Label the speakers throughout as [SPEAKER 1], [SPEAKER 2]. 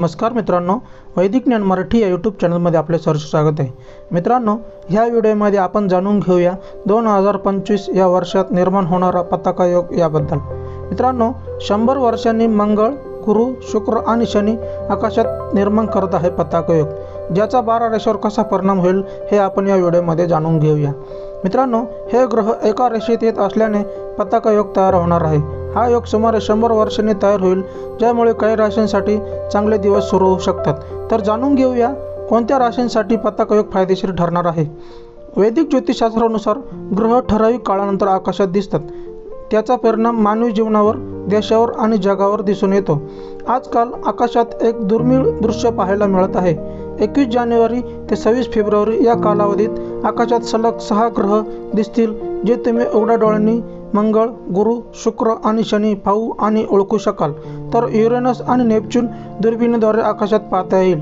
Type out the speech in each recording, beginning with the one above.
[SPEAKER 1] नमस्कार मित्रांनो वैदिक ज्ञान मराठी या यूट्यूब चॅनलमध्ये आपले सर्व स्वागत आहे. मित्रांनो ह्या व्हिडिओमध्ये आपण जाणून घेऊया दोन हजार पंचवीस या वर्षात निर्माण होणारा पताका योग याबद्दल. मित्रांनो शंभर वर्षांनी मंगळ गुरु शुक्र आणि शनी आकाशात निर्माण करत आहे पताका योग. ज्याचा बारा रेषेवर कसा परिणाम होईल हे आपण या व्हिडिओमध्ये जाणून घेऊया. मित्रांनो हे ग्रह एका रेषेत येत असल्याने पताका योग तयार होणार आहे. हा योग सुमारे शंभर वर्षांनी तयार होईल ज्यामुळे काही राशींसाठी चांगले दिवस सुरू होऊ शकतात. तर जाणून घेऊया कोणत्या राशींसाठी पताकयोग फायदेशीर ठरणार आहे. वैदिक ज्योतिषशास्त्रानुसार ग्रह ठराविक काळानंतर आकाशात दिसतात. त्याचा परिणाम मानवी जीवनावर देशावर आणि जगावर दिसून येतो. आजकाल आकाशात एक दुर्मिळ दृश्य पाहायला मिळत आहे. एकवीस जानेवारी ते सव्वीस फेब्रुवारी या कालावधीत आकाशात सलग सहा ग्रह दिसतील जे तुम्ही उघड्या डोळ्यांनी मंगळ गुरु शुक्र आणि शनी पाहू आणि ओळखू शकाल. तर युरेनस आणि नेपच्यून दुर्बिणीद्वारे आकाशात पाहता येईल.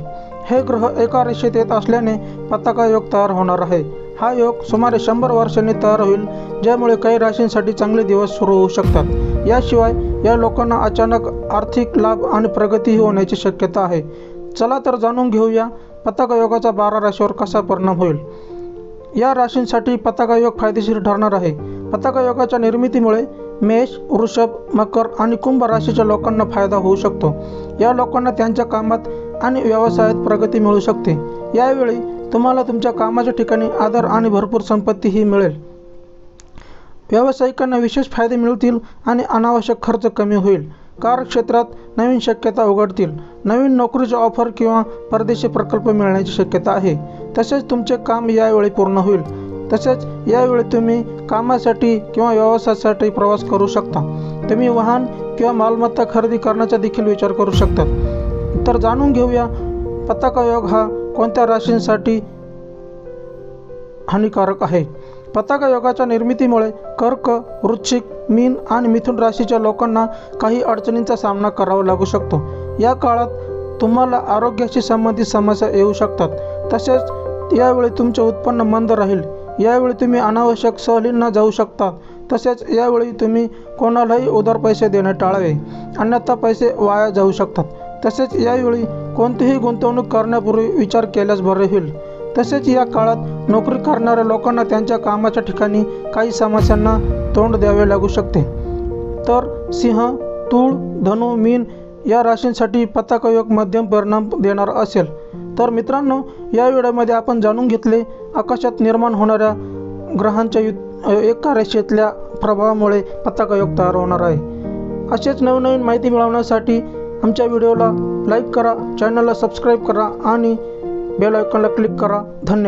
[SPEAKER 1] हे ग्रह एका रेषेत येत असल्याने पताका योग तयार होणार आहे. हा योग सुमारे शंभर वर्षांनी तयार होईल ज्यामुळे काही राशींसाठी चांगले दिवस सुरू होऊ शकतात. याशिवाय या लोकांना अचानक आर्थिक लाभ आणि प्रगतीही होण्याची शक्यता आहे. चला तर जाणून घेऊया पताका योगाचा बारा राशीवर कसा परिणाम होईल. या राशींसाठी पताका योग फायदेशीर ठरणार आहे. पताका योगाच्या निर्मितीमुळे मेष वृषभ मकर आणि कुंभ राशीच्या लोकांना फायदा होऊ शकतो. या लोकांना त्यांच्या कामात आणि व्यवसायात प्रगती मिळू शकते. यावेळी तुम्हाला तुमच्या कामाच्या ठिकाणी आदर आणि भरपूर संपत्तीही मिळेल. व्यावसायिकांना विशेष फायदे मिळतील आणि अनावश्यक खर्च कमी होईल. कार्यक्षेत्रात नवीन शक्यता उघडतील. नवीन नोकरीचे ऑफर किंवा परदेशी प्रकल्प मिळण्याची शक्यता आहे. तसेच तुमचे काम यावेळी पूर्ण होईल. तसेच यावेळी तुम्ही कामासाठी किंवा व्यवसायासाठी प्रवास करू शकता. तुम्ही वाहन किंवा मालमत्ता खरेदी करण्याचा देखील विचार करू शकता तर जाणून घेऊया पताका योग हा कोणत्या राशींसाठी हानिकारक आहे? पताका योगाच्या निर्मितीमुळे कर्क वृश्चिक मीन आणि मिथुन राशीच्या लोकांना काही अडचणींचा सामना करावा लागू शकतो. या काळात तुम्हाला आरोग्याशी संबंधित समस्या येऊ शकतात. तसेच यावेळी तुमचे उत्पन्न मंद राहील. यावेळी तुम्ही अनावश्यक सहलींना जाऊ शकता. तसेच यावेळी तुम्ही कोणालाही उधार पैसे देणे टाळावे. अन्यथा पैसे वाया जाऊ शकतात. तसेच यावेळी कोणतीही गुंतवणूक करण्यापूर्वी विचार केल्यास बरे होईल. तसेच या काळात नोकरी करणाऱ्या लोकांना त्यांच्या कामाच्या ठिकाणी काही समस्यांना तोंड द्यावे लागू शकते. तर सिंह तूळ धनु मीन या राशींसाठी पताकयोग मध्यम परिणाम देणार असेल. तर मित्रांनो या व्हिडिओमध्ये आपण जाणून घेतले आकाशात निर्माण होणाऱ्या ग्रहांच्या यु एका रेषेतल्या प्रभावामुळे पताका योग तयार होणार आहे. असेच नवनवीन माहिती मिळवण्यासाठी आमच्या व्हिडिओला लाईक करा चॅनलला सबस्क्राईब करा आणि बेल आयकॉनला क्लिक करा. धन्यवाद.